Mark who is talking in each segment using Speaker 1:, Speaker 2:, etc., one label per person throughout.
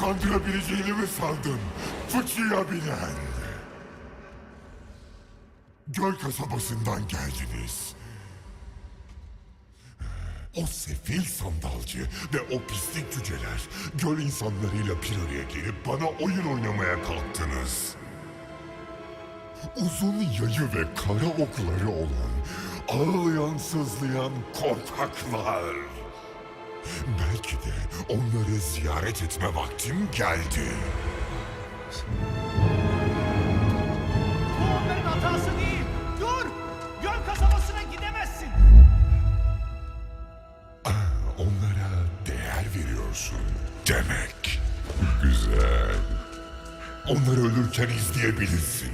Speaker 1: kandırabileceğini mi sandın? Fıçıya binen. Göl kasabasından geldiniz. O sefil sandalcı ve o pislik cüceler göl insanlarıyla bir araya gelip bana oyun oynamaya kalktınız. Uzun yayı ve kara okları olan, ağlayan sızlayan korkaklar. Belki de onları ziyaret etme vaktim geldi.
Speaker 2: Bu onların hatası değil. Dur! Göl kasabasına gidemezsin.
Speaker 1: Onlara değer veriyorsun demek. Güzel. Onları ölürken izleyebilirsin.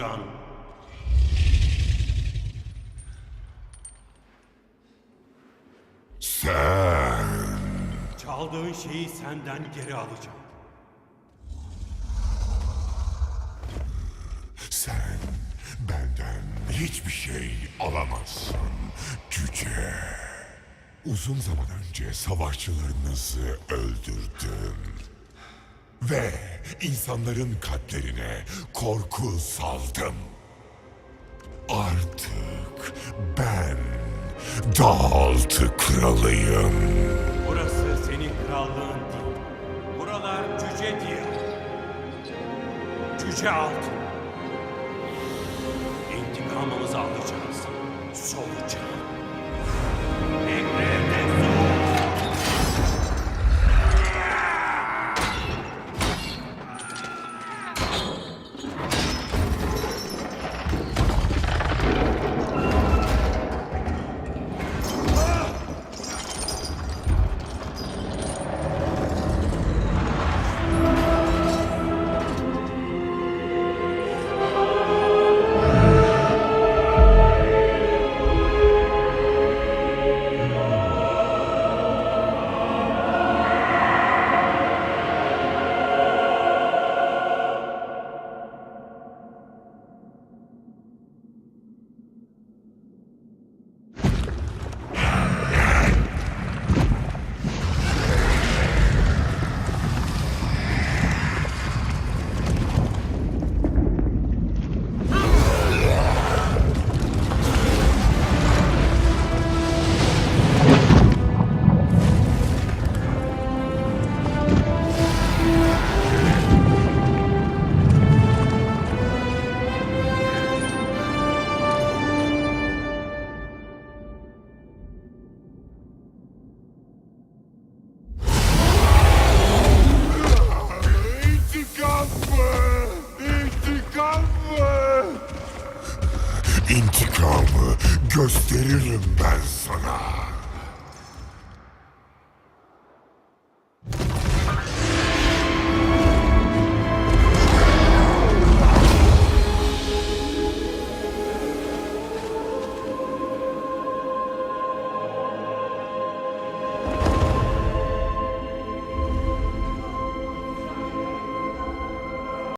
Speaker 3: Solucan.
Speaker 1: Sen
Speaker 3: Çaldığın şeyi senden geri alacağım.
Speaker 1: Sen benden hiçbir şey alamazsın cüce. Uzun zaman önce savaşçılarınızı öldürdüm. Ve insanların kalplerine korku saldım. Artık ben Dağaltı kralıyım.
Speaker 3: Burası senin krallığın değil. Buralar cüce diyar. Cüce altın.
Speaker 1: İntikamı gösteririm ben sana.